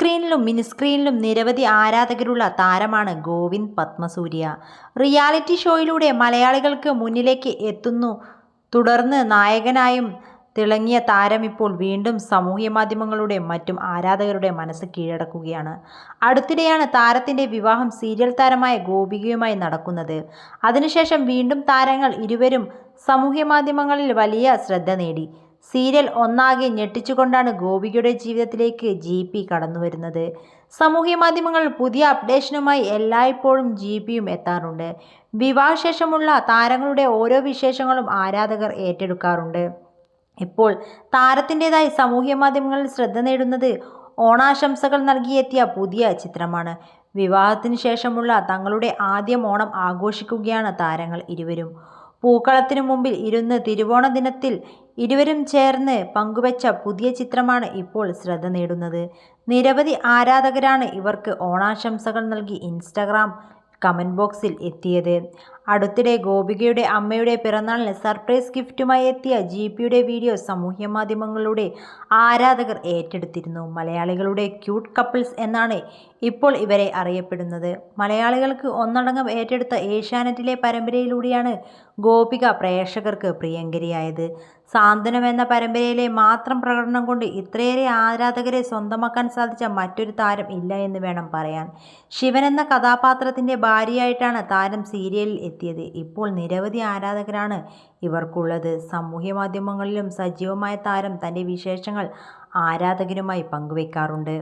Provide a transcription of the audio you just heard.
സ്ക്രീനിലും mini സ്ക്രീനിലും നിരവധി ആരാധകരുള്ള താരമാണ് ഗോവിന്ദ് പത്മസൂര്യ. റിയാലിറ്റി ഷോയിലൂടെ മലയാളികൾക്ക് മുന്നിലേക്ക് എത്തുന്നു. തുടർന്ന് നായകനായും തിളങ്ങിയ താരം ഇപ്പോൾ വീണ്ടും സാമൂഹ്യ മാധ്യമങ്ങളുടെ മറ്റും ആരാധകരുടെ മനസ്സ് കീഴടക്കുകയാണ്. അടുത്തിടെയാണ് താരത്തിന്റെ വിവാഹം സീരിയൽ താരമായ ഗോപികയുമായി നടക്കുന്നത്. അതിനുശേഷം വീണ്ടും താരങ്ങൾ ഇരുവരും സാമൂഹ്യ മാധ്യമങ്ങളിൽ വലിയ ശ്രദ്ധ നേടി. സീരിയൽ ഒന്നാകെ ഞെട്ടിച്ചുകൊണ്ടാണ് ഗോപികയുടെ ജീവിതത്തിലേക്ക് ജി പി കടന്നുവരുന്നത്. സാമൂഹ്യ മാധ്യമങ്ങൾ പുതിയ അപ്ഡേഷനുമായി എല്ലായ്പ്പോഴും ജി പിയും എത്താറുണ്ട്. വിവാഹശേഷമുള്ള താരങ്ങളുടെ ഓരോ വിശേഷങ്ങളും ആരാധകർ ഏറ്റെടുക്കാറുണ്ട്. ഇപ്പോൾ താരത്തിന്റെതായി സാമൂഹ്യ മാധ്യമങ്ങളിൽ ശ്രദ്ധ നേടുന്നത് ഓണാശംസകൾ നൽകിയെത്തിയ പുതിയ ചിത്രമാണ്. വിവാഹത്തിന് ശേഷമുള്ള തങ്ങളുടെ ആദ്യം ഓണം ആഘോഷിക്കുകയാണ് താരങ്ങൾ ഇരുവരും. പൂക്കളത്തിനു മുമ്പിൽ ഇരുന്ന് തിരുവോണ ദിനത്തിൽ ഇരുവരും ചേർന്ന് പങ്കുവച്ച പുതിയ ചിത്രമാണ് ഇപ്പോൾ ശ്രദ്ധ നേടുന്നത്. നിരവധി ആരാധകരാണ് ഇവർക്ക് ഓണാശംസകൾ നൽകി ഇൻസ്റ്റഗ്രാം കമന്റ് ബോക്സിൽ എത്തിയത്. അടുത്തിടെ ഗോപികയുടെ അമ്മയുടെ പിറന്നാളിന് സർപ്രൈസ് ഗിഫ്റ്റുമായി എത്തിയ ജി പിയുടെ വീഡിയോ സമൂഹമാധ്യമങ്ങളിലൂടെ ആരാധകർ ഏറ്റെടുത്തിരുന്നു. മലയാളികളുടെ ക്യൂട്ട് കപ്പിൾസ് എന്നാണ് ഇപ്പോൾ ഇവരെ അറിയപ്പെടുന്നത്. മലയാളികൾക്ക് ഒന്നടങ്കം ഏറ്റെടുത്ത ഏഷ്യാനെറ്റിലെ പരമ്പരയിലൂടെയാണ് ഗോപിക പ്രേക്ഷകർക്ക് പ്രിയങ്കരിയായത്. സാന്ത്വനം എന്ന പരമ്പരയിലെ മാത്രം പ്രകടനം കൊണ്ട് ഇത്രയേറെ ആരാധകരെ സ്വന്തമാക്കാൻ സാധിച്ച മറ്റൊരു താരം ഇല്ല എന്ന് വേണം പറയാൻ. ശിവൻ എന്ന കഥാപാത്രത്തിന്റെ ഭാര്യയായിട്ടാണ് താരം സീരിയലിൽ എത്തിയത് ഇപ്പോൾ നിരവധി ആരാധകരാണ്. ഇവർക്കുള്ളത് സാമൂഹ്യ മാധ്യമങ്ങളിലും സജീവമായ താരം തന്റെ വിശേഷങ്ങൾ ആരാധകരുമായി പങ്കുവയ്ക്കാറുണ്ട്